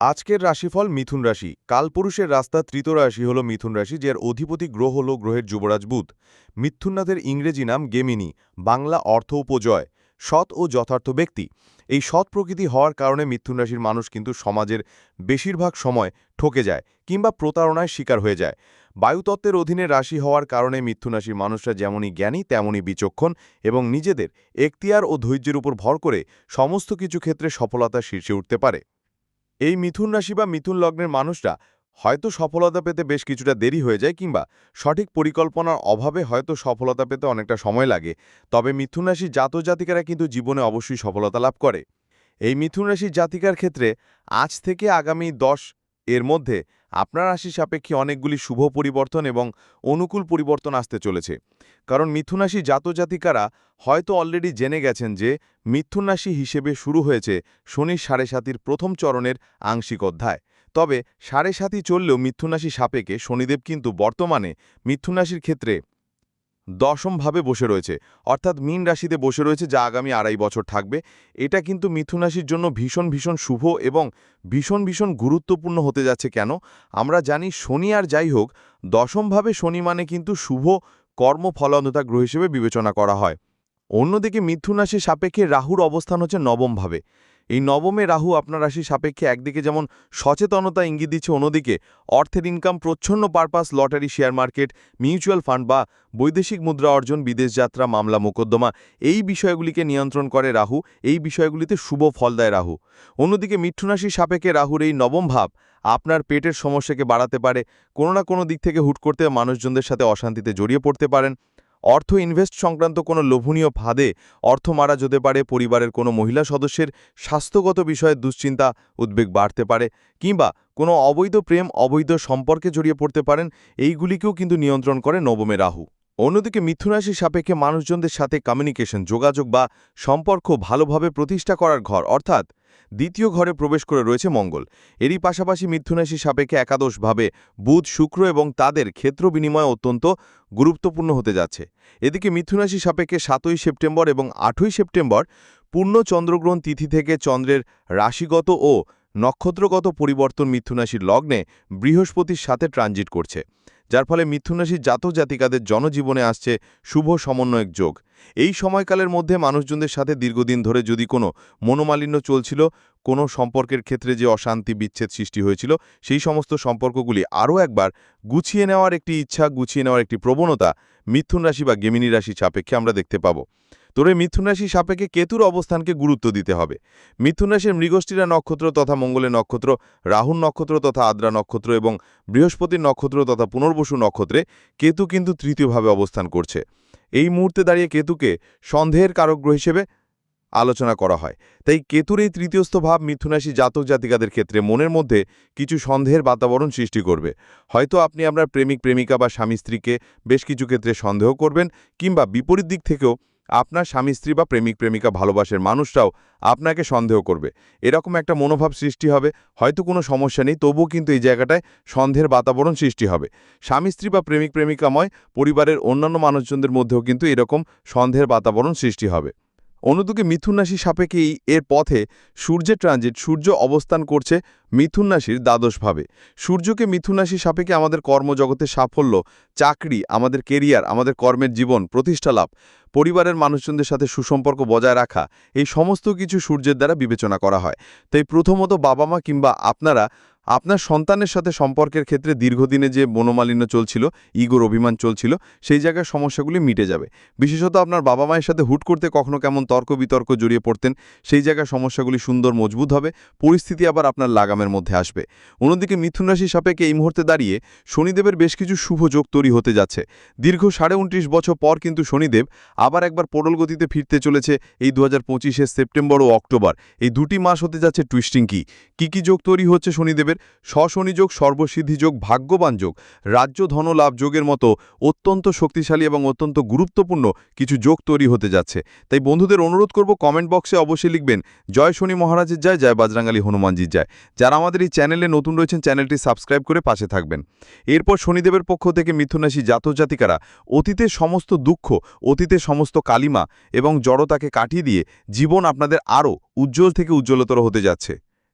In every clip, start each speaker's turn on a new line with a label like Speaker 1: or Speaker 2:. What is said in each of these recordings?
Speaker 1: আজকের রাশিফল মিথুন রাশি। কালপুরুষের রাস্তা তৃত রাশি হল মিথুন রাশি, যার অধিপতি গ্রহ হল গ্রহের যুবরাজ বুধ। মিথুননাথের ইংরেজি নাম গেমিনি, বাংলা অর্থ উপজয়, সৎ ও যথার্থ ব্যক্তি। এই সৎ প্রকৃতি হওয়ার কারণে মিথুন রাশির মানুষ কিন্তু সমাজের বেশিরভাগ সময় ঠকে যায় কিংবা প্রতারণায় শিকার হয়ে যায়। বায়ুতত্ত্বের অধীনে রাশি হওয়ার কারণে মিথুন রাশির মানুষরা যেমনই জ্ঞানী, তেমনই বিচক্ষণ এবং নিজেদের এখতিয়ার ও ধৈর্যের উপর ভর করে সমস্ত কিছু ক্ষেত্রে সফলতা শীর্ষে উঠতে পারে। এই মিথুন রাশি বা মিথুন লগ্নের মানুষরা হয়তো সফলতা পেতে বেশ কিছুটা দেরি হয়ে যায় কিংবা সঠিক পরিকল্পনার অভাবে হয়তো সফলতা পেতে অনেকটা সময় লাগে। তবে মিথুন রাশির জাতজাতিকারা কিন্তু জীবনে অবশ্যই সফলতা লাভ করে। এই মিথুন রাশির জাতিকার ক্ষেত্রে আজ থেকে আগামী দশ এর মধ্যে আপনার রাশি সাপেক্ষে অনেকগুলি শুভ পরিবর্তন এবং অনুকূল পরিবর্তন আসতে চলেছে। কারণ মিথুন রাশি জাতজাতিকারা হয়তো অলরেডি জেনে গেছেন যে মিথুন রাশি হিসেবে শুরু হয়েছে শনি সাড়ে সাতির প্রথম চরণের আংশিক অধ্যায়। তবে সাড়ে সাতি চললেও মিথুন রাশি সাপেকে শনিদেব কিন্তু বর্তমানে মিথুন রাশির ক্ষেত্রে দশমভাবে বসে রয়েছে, অর্থাৎ মীন রাশিতে বসে রয়েছে যা আগামী আড়াই বছর থাকবে। এটা কিন্তু মিথুন রাশির জন্য ভীষণ ভীষণ শুভ এবং ভীষণ ভীষণ গুরুত্বপূর্ণ হতে যাচ্ছে কেন? আমরা জানি শনি আর যাই হোক, দশমভাবে শনি মানে কিন্তু শুভ কর্মফলনতা গ্রহ হিসেবে বিবেচনা করা হয়। অন্যদিকে মিথুন রাশির সাপেক্ষে রাহুর অবস্থান হচ্ছে নবমভাবে। এই নবমে রাহু আপনার রাশি সাপেক্ষে একদিকে যেমন সচেতনতা ইঙ্গিত দিচ্ছে, অন্যদিকে অর্থের ইনকাম প্রচ্ছন্ন purpose lottery share market mutual fund বা বৈদেশিক মুদ্রা অর্জন, বিদেশ যাত্রা, মামলা, মোকদ্দমা এই বিষয়গুলিকে নিয়ন্ত্রণ করে রাহু। এই বিষয়গুলিতে শুভ ফল দেয় রাহু। অন্যদিকে মিঠুনাশির সাপেক্ষে রাহুর এই নবম ভাব আপনার পেটের সমস্যাকে বাড়াতে পারে। কোনো না কোনো দিক থেকে হুট করতে মানুষজনদের সাথে অশান্তিতে জড়িয়ে পড়তে পারেন। অর্থ ইনভেস্ট সংক্রান্ত কোনো লোভনীয় ফাঁদে অর্থ মারা যেতে পারে পরিবারের কোনো মহিলা সদস্যের স্বাস্থ্যগত বিষয়ে দুশ্চিন্তা, উদ্বেগ বাড়তে পারে কিংবা কোনো অবৈধ প্রেম, অবৈধ সম্পর্কে জড়িয়ে পড়তে পারেন, এইগুলিকেও কিন্তু নিয়ন্ত্রণ করে নবমে রাহু। অন্যদিকে মিথুনাশি সাপেক্ষে মানুষজনদের সাথে কমিউনিকেশন যোগাযোগ বা সম্পর্ক ভালোভাবে প্রতিষ্ঠা করার ঘর, অর্থাৎ দ্বিতীয় ঘরে প্রবেশ করে রয়েছে মঙ্গল। এরই পাশাপাশি মিথুনাশি সাপেক্ষে একাদশভাবে বুধ, শুক্র এবং তাদের ক্ষেত্র বিনিময় অত্যন্ত গুরুত্বপূর্ণ হতে যাচ্ছে। এদিকে মিথুনাশি সাপেক্ষে সাতই সেপ্টেম্বর এবং আটই সেপ্টেম্বর পূর্ণ চন্দ্রগ্রহণ তিথি থেকে চন্দ্রের রাশিগত ও নক্ষত্রগত পরিবর্তন মিথুনাশির লগ্নে বৃহস্পতির সাথে ট্রানজিট করছে। যার ফলে মিথুনরাশির জাত জাতিকাদের জনজীবনে আসছে শুভ সমন্বয়ক যোগ। এই সময়কালের মধ্যে মানুষজনদের সাথে দীর্ঘদিন ধরে যদি কোনো মনোমালিন্য চলছিল, কোনো সম্পর্কের ক্ষেত্রে যে অশান্তি, বিচ্ছেদ সৃষ্টি হয়েছিল, সেই সমস্ত সম্পর্কগুলি আরও একবার গুছিয়ে নেওয়ার একটি ইচ্ছা, গুছিয়ে নেওয়ার একটি প্রবণতা মিথুন রাশি বা গেমিনী রাশি সাপেক্ষে আমরা দেখতে পাবো। তোরে মিথুন রাশি সাপেক্ষে কেতুর অবস্থানকে গুরুত্ব দিতে হবে। মিথুন রাশির মৃগষ্টিরা নক্ষত্র তথা মঙ্গলের নক্ষত্র, রাহুর নক্ষত্র তথা আদ্রা নক্ষত্র এবং বৃহস্পতির নক্ষত্র তথা পুনর্বসু নক্ষত্রে কেতু কিন্তু তৃতীয়ভাবে অবস্থান করছে। এই মুহূর্তে দাঁড়িয়ে কেতুকে সন্দেহের কারগ্রহ হিসেবে আলোচনা করা হয়। তাই কেতুর এই তৃতীয়স্থ ভাব মিথুনাশী জাতক জাতিকাদের ক্ষেত্রে মনের মধ্যে কিছু সন্দেহের বাতাবরণ সৃষ্টি করবে। হয়তো আপনি আপনার প্রেমিক, প্রেমিকা বা স্বামী স্ত্রীকে বেশ কিছু ক্ষেত্রে সন্দেহ করবেন কিংবা বিপরীত দিক থেকেও আপনার স্বামী স্ত্রী বা প্রেমিক, প্রেমিকা ভালোবাসের মানুষরাও আপনাকে সন্দেহ করবে। এরকম একটা মনোভাব সৃষ্টি হবে। হয়তো কোনো সমস্যা নেই, তবুও কিন্তু এই জায়গাটায় সন্দেহের বাতাবরণ সৃষ্টি হবে। স্বামী স্ত্রী বা প্রেমিক, প্রেমিকাময় পরিবারের অন্যান্য মানুষজনদের মধ্যেও কিন্তু এরকম সন্দেহের বাতাবরণ সৃষ্টি হবে। অন্যদিকে মিথুন রাশি সাপেক্ষেই এর পথে সূর্যের ট্রানজিট সূর্য অবস্থান করছে মিথুন রাশির দ্বাদশভাবে। সূর্যকে মিথুন রাশি সাপেক্ষে আমাদের কর্মজগতে সাফল্য, চাকরি, আমাদের কেরিয়ার আমাদের কর্মের জীবন, প্রতিষ্ঠা লাভ, পরিবারের মানুষজনদের সাথে সুসম্পর্ক বজায় রাখা, এই সমস্ত কিছু সূর্যের দ্বারা বিবেচনা করা হয়। তাই প্রথমত বাবা মা কিংবা আপনারা আপনার সন্তানের সাথে সম্পর্কের ক্ষেত্রে দীর্ঘদিনে যে মনোমালিন্য চলছিল, ইগোর অভিমান চলছিল, সেই জায়গায় সমস্যাগুলি মিটে যাবে। বিশেষত আপনার বাবা মায়ের সাথে হুট করতে কখনো কেমন তর্ক বিতর্ক জড়িয়ে পড়তেন, সেই জায়গায় সমস্যাগুলি সুন্দর, মজবুত হবে, পরিস্থিতি আবার আপনার লাগামের মধ্যে আসবে। অন্যদিকে মিথুন রাশি সাপেক্ষে এই মুহূর্তে দাঁড়িয়ে শনিদেবের বেশ কিছু শুভ যোগ তৈরি হতে যাচ্ছে। দীর্ঘ সাড়ে উনত্রিশ বছর পর কিন্তু শনিদেব আবার একবার পোডল গতিতে ফিরতে চলেছে এই দু হাজার সেপ্টেম্বর ও অক্টোবর। এই দুটি মাস হতে যাচ্ছে টুইস্টিং কি? কি কি যোগ তৈরি হচ্ছে শনিদেবের? স্বশনিযোগ সর্বসিদ্ধিযোগ, ভাগ্যবান যোগ, রাজ্য ধনলাভ যোগের মতো অত্যন্ত শক্তিশালী এবং অত্যন্ত গুরুত্বপূর্ণ কিছু যোগ তৈরি হতে যাচ্ছে। তাই বন্ধুদের অনুরোধ করব কমেন্ট বক্সে অবশ্যই লিখবেন, জয় শনি মহারাজের যায় জয় বাজরাঙ্গালী হনুমানজির যায় যারা আমাদের এই চ্যানেলে নতুন রয়েছেন, চ্যানেলটি সাবস্ক্রাইব করে পাশে থাকবেন। এরপর শনিদেবের পক্ষ থেকে মিথুনাশী জাতজাতিকারা অতীতের সমস্ত দুঃখ অতীতের সমস্ত কালিমা এবং জড়তাকে কাটিয়ে দিয়ে জীবন আপনাদের আরও উজ্জ্বল থেকে উজ্জ্বলতর হতে যাচ্ছে।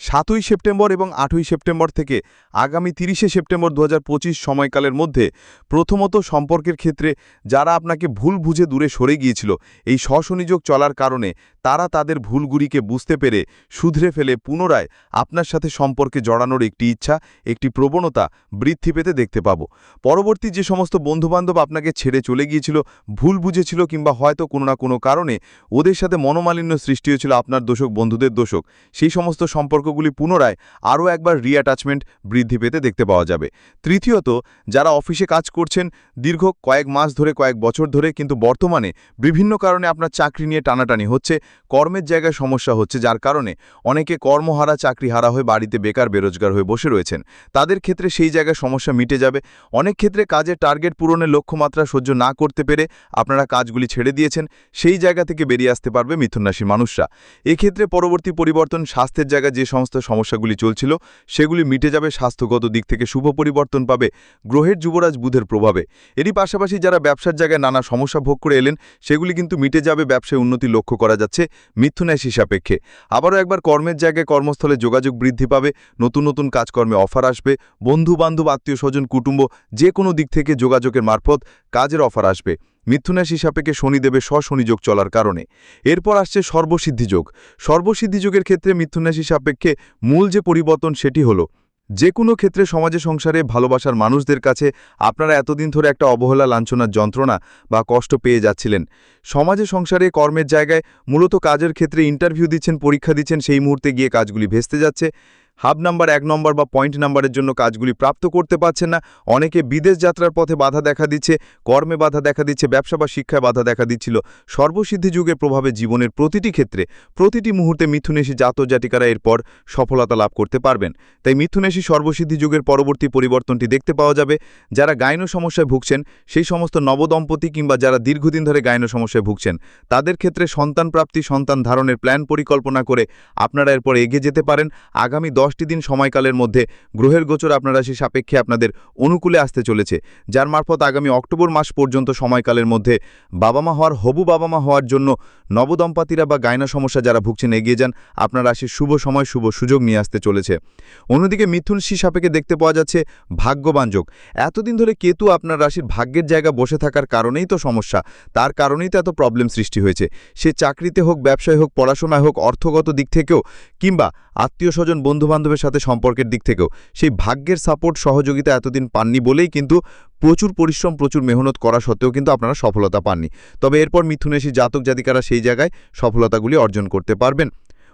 Speaker 1: সাতই সেপ্টেম্বর এবং আটই সেপ্টেম্বর থেকে আগামী তিরিশে সেপ্টেম্বর দু পঁচিশ সময়কালের মধ্যে প্রথমত সম্পর্কের ক্ষেত্রে যারা আপনাকে ভুল বুঝে দূরে সরে গিয়েছিল, এই স্বশনিযোগ চলার কারণে তারা তাদের ভুলগুলিকে বুঝতে পেরে শুধরে ফেলে পুনরায় আপনার সাথে সম্পর্কে জড়ানোর একটি ইচ্ছা, একটি প্রবণতা বৃদ্ধি পেতে দেখতে পাবো। পরবর্তী যে সমস্ত বন্ধুবান্ধব আপনাকে ছেড়ে চলে গিয়েছিল, ভুল বুঝেছিল কিংবা হয়তো কোনো না কোনো কারণে ওদের সাথে মনোমালিন্য সৃষ্টি হয়েছিল আপনার দোষক, বন্ধুদের দোষক, সেই সমস্ত সম্পর্কগুলি পুনরায় আরও একবার রিঅ্যাটাচমেন্ট বৃদ্ধি পেতে দেখতে পাওয়া যাবে। তৃতীয়ত, যারা অফিসে কাজ করছেন, দীর্ঘ কয়েক মাস ধরে, কয়েক বছর ধরে, কিন্তু বর্তমানে বিভিন্ন কারণে আপনার চাকরি নিয়ে টানাটানি হচ্ছে, কর্মের জায়গায় সমস্যা হচ্ছে, যার কারণে অনেকে কর্মহারা চাকরি হারা হয়ে বাড়িতে বেকার, বেরোজগার হয়ে বসে রয়েছেন। তাদের ক্ষেত্রে সেই জায়গায় সমস্যা মিটে যাবে। অনেক ক্ষেত্রে কাজের টার্গেট পূরণের লক্ষ্যমাত্রা সহ্য না করতে পেরে আপনারা কাজগুলি ছেড়ে দিয়েছেন, সেই জায়গা থেকে বেরিয়ে আসতে পারবে মিথুন রাশির মানুষরা। এক্ষেত্রে পরবর্তী পরিবর্তন, স্বাস্থ্যের জায়গায় যে সমস্ত সমস্যাগুলি চলছিল, সেগুলি মিটে যাবে স্বাস্থ্যগত দিক থেকে শুভ পরিবর্তন পাবে, গ্রহের যুবরাজ বুধের প্রভাবে। এরই পাশাপাশি যারা ব্যবসার জায়গায় নানা সমস্যা ভোগ করে এলেন, সেগুলি কিন্তু মিটে যাবে ব্যবসায় উন্নতি লক্ষ্য করা যাচ্ছে মিথুনাশি সাপেক্ষে। আবারও একবার কর্মের জায়গায় কর্মস্থলে যোগাযোগ বৃদ্ধি পাবে, নতুন নতুন কাজকর্মে অফার আসবে বন্ধু বান্ধব আত্মীয় স্বজন কুটুম্ব যে কোনো দিক থেকে যোগাযোগের মারফত কাজের অফার আসবে। মিথুনাশি সাপেক্ষে শনিদেবের স্বশনিযোগ চলার কারণে। এরপর আসছে সর্বসিদ্ধিযোগ। সর্বসিদ্ধিযোগের ক্ষেত্রে মিথুনাশি সাপেক্ষে মূল যে পরিবর্তন সেটি হলো, যে কোনো ক্ষেত্রে সমাজে সংসারে ভালোবাসার মানুষদের কাছে আপনারা এতদিন ধরে একটা অবহেলা লাঞ্ছনার যন্ত্রণা বা কষ্ট পেয়ে যাচ্ছিলেন। সমাজে সংসারে কর্মের জায়গায় মূলত কাজের ক্ষেত্রে ইন্টারভিউ দিচ্ছেন, পরীক্ষা দিচ্ছেন, সেই মুহূর্তে গিয়ে কাজগুলি ভেস্তে যাচ্ছে। হাব নাম্বার এক নম্বর বা পয়েন্ট নাম্বারের জন্য কাজগুলি প্রাপ্ত করতে পারছেন না। অনেকে বিদেশ যাত্রার পথে বাধা দেখা দিচ্ছে, কর্মে বাধা দেখা দিচ্ছে, ব্যবসা বা শিক্ষায় বাধা দেখা দিচ্ছিল। সর্বসিদ্ধি যুগের প্রভাবে জীবনের প্রতিটি ক্ষেত্রে, প্রতিটি মুহূর্তে মিথুনেশী জাত জাতিকারা এরপর সফলতা লাভ করতে পারবেন। তাই মিথুনেশী সর্বসিদ্ধি যুগের পরবর্তী পরিবর্তনটি দেখতে পাওয়া যাবে। যারা গায়ন সমস্যায় ভুগছেন, সেই সমস্ত নবদম্পতি কিংবা যারা দীর্ঘদিন ধরে গায়ন সমস্যায় ভুগছেন, তাদের ক্ষেত্রে সন্তান প্রাপ্তি, সন্তান ধারণের প্ল্যান পরিকল্পনা করে আপনারা এরপর এগিয়ে যেতে পারেন। আগামী দশটি দিন সময়কালের মধ্যে গ্রহের গোচর আপনার রাশি সাপেক্ষে আপনাদের অনুকূলে আসতে চলেছে, যার মারফত আগামী অক্টোবর মাস পর্যন্ত সময়কালের মধ্যে বাবা মা হওয়ার, হবু বাবা মা হওয়ার জন্য নবদম্পাতিরা বা গায়না সমস্যা যারা ভুগছেন এগিয়ে যান, আপনার রাশির শুভ সময়, শুভ সুযোগ নিয়ে আসতে চলেছে। অন্যদিকে মিথুন সি সাপেকে দেখতে পাওয়া যাচ্ছে ভাগ্যবান যোগ। এতদিন ধরে কেতু আপনার রাশির ভাগ্যের জায়গা বসে থাকার কারণেই তো সমস্যা, তার কারণেই তো এত প্রবলেম সৃষ্টি হয়েছে। সে চাকরিতে হোক, ব্যবসায় হোক, পড়াশোনায় হোক, অর্থগত দিক থেকেও কিংবা আত্মীয় স্বজন বন্ধুবান্ধবের সাথে সম্পর্কের দিক থেকেও। সেই ভাগ্যের সাপোর্ট সহযোগিতা এতদিন পাননি বলেই কিন্তু প্রচুর পরিশ্রম, প্রচুর মেহনত করা সত্ত্বেও কিন্তু আপনারা সফলতা পাননি। তবে এরপর মিথুনেশী জাতক জাতিকারা সেই জায়গায় সফলতাগুলি অর্জন করতে পারবেন।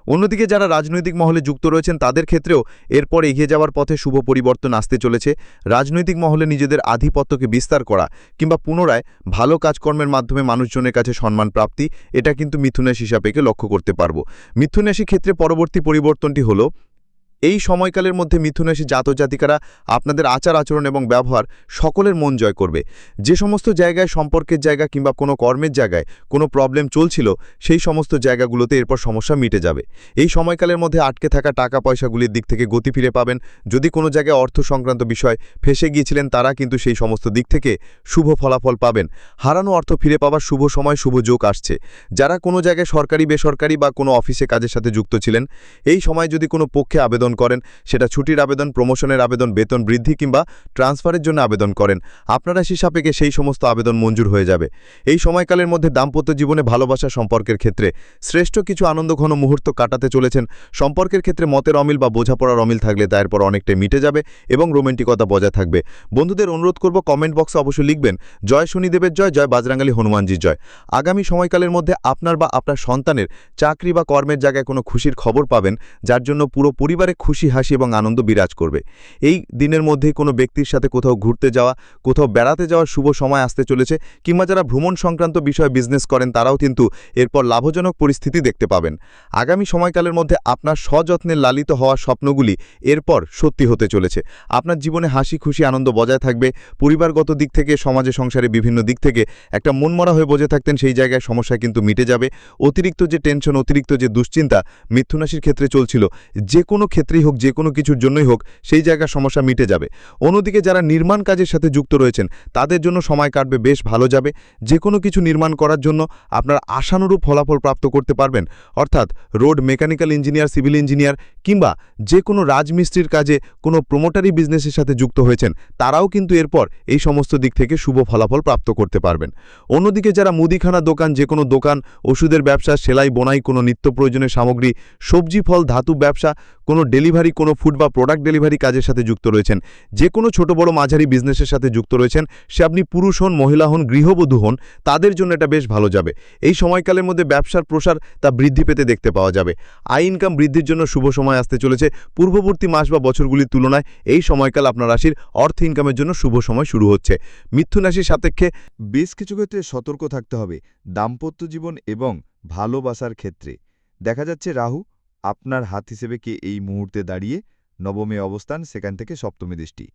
Speaker 1: অন্যদিকে যারা রাজনৈতিক মহলে যুক্ত রয়েছেন, তাদের ক্ষেত্রেও এরপর এগিয়ে যাওয়ার পথে শুভ পরিবর্তন আসতে চলেছে। রাজনৈতিক মহলে নিজেদের আধিপত্যকে বিস্তার করা কিংবা পুনরায় ভালো কাজকর্মের মাধ্যমে মানুষজনের কাছে সম্মান প্রাপ্তি, এটা কিন্তু মিথুনেশ হিসাবেকে লক্ষ্য করতে পারব। মিথুনেশী ক্ষেত্রে পরবর্তী পরিবর্তনটি হলো এই সময়কালের মধ্যে মিথুনেশী জাতজাতিকারা আপনাদের আচার আচরণ এবং ব্যবহার সকলের মন জয় করবে। যে সমস্ত জায়গায় সম্পর্কের জায়গা কিংবা কোনো কর্মের জায়গায় কোনো প্রবলেম চলছিল, সেই সমস্ত জায়গাগুলোতে এরপর সমস্যা মিটে যাবে। এই সময়কালের মধ্যে আটকে থাকা টাকা পয়সাগুলির দিক থেকে গতি ফিরে পাবেন। যদি কোনো জায়গায় অর্থ সংক্রান্ত বিষয় ফেসে গিয়েছিলেন, তারা কিন্তু সেই সমস্ত দিক থেকে শুভ ফলাফল পাবেন। হারানো অর্থ ফিরে পাওয়ার শুভ সময়, শুভ যোগ আসছে। যারা কোনো জায়গায় সরকারি বেসরকারি বা কোনো অফিসে কাজের সাথে যুক্ত ছিলেন, এই সময় যদি কোনো পক্ষে আবেদন করেন, সেটা ছুটির আবেদন, প্রমোশনের আবেদন, বেতন বৃদ্ধি কিংবা ট্রান্সফারের জন্য আবেদন করেন। আপনারা সাপেক্ষে সেই সমস্ত আবেদন মঞ্জুর হয়ে যাবে। এই সময়কালের মধ্যে দাম্পত্য জীবনে ভালোবাসা সম্পর্কের ক্ষেত্রে শ্রেষ্ঠ কিছু আনন্দঘন মুহূর্ত কাটাতে চলেছেন। সম্পর্কের ক্ষেত্রে মতের অমিল বা বোঝাপড়ার অমিল থাকলে তা এরপর অনেকটাই মিটে যাবে এবং রোমেন্টিকতা বজায় থাকবে। বন্ধুদের অনুরোধ করব, কমেন্ট বক্সে অবশ্যই লিখবেন, জয় শনিদেবের জয় জয় বাজরাঙ্গালী হনুমানজির জয়। আগামী সময়কালের মধ্যে আপনার বা আপনার সন্তানের চাকরি বা কর্মের জায়গায় কোনো খুশির খবর পাবেন, যার জন্য পুরো পরিবারে খুশি, হাসি এবং আনন্দ বিরাজ করবে। এই দিনের মধ্যেই কোনো ব্যক্তির সাথে কোথাও ঘুরতে যাওয়া, কোথাও বেড়াতে যাওয়ার শুভ সময় আসতে চলেছে কিংবা যারা ভ্রমণ সংক্রান্ত বিষয়ে বিজনেস করেন তারাও কিন্তু এরপর লাভজনক পরিস্থিতি দেখতে পাবেন। আগামী সময়কালের মধ্যে আপনার সযত্নে লালিত হওয়া স্বপ্নগুলি এরপর সত্যি হতে চলেছে। আপনার জীবনে হাসি, খুশি, আনন্দ বজায় থাকবে। পরিবারগত দিক থেকে, সমাজে, সংসারে বিভিন্ন দিক থেকে একটা মনমরা হয়ে বসে থাকতেন সেই জায়গায় সমস্যা কিন্তু মিটে যাবে। অতিরিক্ত যে টেনশন অতিরিক্ত যে দুশ্চিন্তা মিথুনাশির ক্ষেত্রে চলছিল যে কোনো ক্ষেত্রে
Speaker 2: ক্ষেত্রেই হোক, যে কোনো কিছুর জন্যই হোক, সেই জায়গার সমস্যা মিটে যাবে। অন্যদিকে যারা নির্মাণ কাজের সাথে যুক্ত রয়েছেন, তাদের জন্য সময় কাটবে, বেশ ভালো যাবে। যে কোনো কিছু নির্মাণ করার জন্য আপনার আশানুরূপ ফলাফল প্রাপ্ত করতে পারবেন। অর্থাৎ road mechanical engineer, civil engineer কিংবা যে কোনো রাজমিস্ত্রির কাজে কোনো প্রোমোটারি বিজনেসের সাথে যুক্ত হয়েছেন, তারাও কিন্তু এরপর এই সমস্ত দিক থেকে শুভ ফলাফল প্রাপ্ত করতে পারবেন। অন্যদিকে যারা মুদিখানা দোকান, যে কোনো দোকান, ওষুধের ব্যবসা, সেলাই, বোনাই, কোনো নিত্য প্রয়োজনীয় সামগ্রী, সবজি, ফল, ধাতু ব্যবসা কোনো ডেলিভারি, কোনো ফুড বা প্রোডাক্ট ডেলিভারি কাজের সাথে যুক্ত রয়েছেন। যে কোনো ছোট বড় মাঝারি বিজনেসের সাথে যুক্ত রয়েছেন। সে আপনি পুরুষ হন, মহিলা হন, গৃহবধূ হন, তাদের জন্য এটা বেশ ভালো যাবে। এই সময়কালের মধ্যে ব্যবসার প্রসার তা বৃদ্ধি পেতে দেখতে পাওয়া যাবে। আয় ইনকাম বৃদ্ধির জন্য শুভ সময় আসতে চলেছে। পূর্ববর্তী মাস বা বছরগুলির তুলনায় এই সময়কাল আপনার রাশির অর্থ ইনকামের জন্য শুভ সময় শুরু হচ্ছে। মিথুন রাশির সাপেক্ষে
Speaker 3: বেশ কিছু ক্ষেত্রে সতর্ক থাকতে হবে। দাম্পত্য জীবন এবং ভালোবাসার ক্ষেত্রে। দেখা যাচ্ছে রাহু আপনার হাত হিসেবে কে এই মুহূর্তে দাঁড়িয়ে নবমে অবস্থান, সেখান থেকে সপ্তমী দৃষ্টি।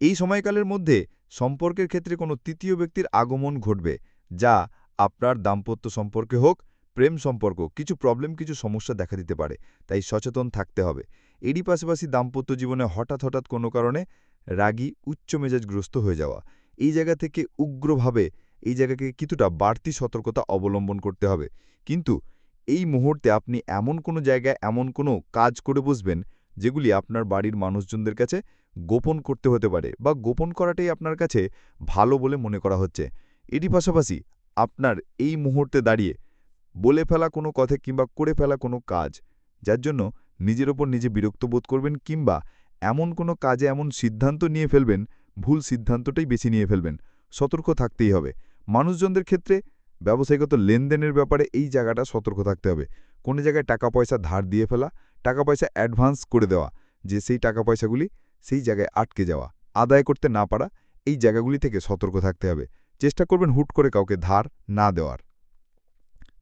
Speaker 3: এই সময়কালের মধ্যে সম্পর্কের ক্ষেত্রে কোনো তৃতীয় ব্যক্তির আগমন ঘটবে, যা আপনার দাম্পত্য সম্পর্কে হোক, প্রেম সম্পর্ক, কিছু প্রবলেম কিছু সমস্যা দেখা দিতে পারে, তাই সচেতন থাকতে হবে। এরই পাশাপাশি দাম্পত্য জীবনে হঠাৎ হঠাৎ কোনো কারণে রাগী, উচ্চ মেজাজগ্রস্ত হয়ে যাওয়া। এই জায়গা থেকে উগ্রভাবে, এই জায়গাকে কিছুটা বাড়তি সতর্কতা অবলম্বন করতে হবে। কিন্তু এই মুহূর্তে আপনি এমন কোনো জায়গায় এমন কোনো কাজ করে বসবেন, যেগুলি আপনার বাড়ির মানুষজনদের কাছে গোপন করতে হতে পারে বা গোপন করাটাই আপনার কাছে ভালো বলে মনে করা হচ্ছে। এটি পাশাপাশি আপনার এই মুহূর্তে দাঁড়িয়ে বলে ফেলা কোনো কথা কিংবা করে ফেলা কোনো কাজ, যার জন্য নিজের ওপর নিজে বিরক্ত বোধ করবেন কিংবা এমন কোনো কাজে এমন সিদ্ধান্ত নিয়ে ফেলবেন, ভুল সিদ্ধান্তটাই বেছে নিয়ে ফেলবেন। সতর্ক থাকতেই হবে। মানুষজনদের ক্ষেত্রে ব্যবসায়িকত লেনদেনের ব্যাপারে এই জায়গাটা সতর্ক থাকতে হবে। কোনো জায়গায় টাকা পয়সা ধার দিয়ে ফেলা, টাকা পয়সা অ্যাডভান্স করে দেওয়া, যে সেই টাকা পয়সাগুলি সেই জায়গায় আটকে যাওয়া, আদায় করতে না পারা, এই জায়গাগুলি থেকে সতর্ক থাকতে হবে। চেষ্টা করবেন হুট করে কাউকে ধার না দেওয়ার।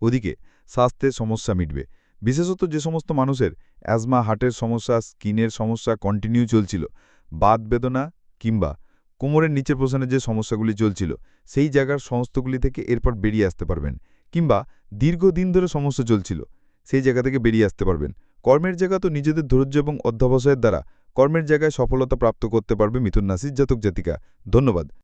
Speaker 3: ওদিকে, স্বাস্থ্যের সমস্যা মিটবে। বিশেষত যে সমস্ত মানুষের অ্যাজমা, হার্টের সমস্যা, স্কিনের সমস্যা কন্টিনিউ চলছিল। বাত বেদনা কিংবা কোমরের নিচের পোষণের যে সমস্যাগুলি চলছিল, সেই জায়গার সমস্তগুলি থেকে এরপর বেরিয়ে আসতে পারবেন, কিংবা দীর্ঘদিন ধরে সমস্যা চলছিল, সেই জায়গা থেকে বেরিয়ে আসতে পারবেন। কর্মের জায়গা তো নিজেদের ধৈর্য এবং অধ্যাবসায়ের দ্বারা কর্মের জায়গায় সফলতা প্রাপ্ত করতে পারবে মিথুন রাশির জাতক জাতিকা। ধন্যবাদ।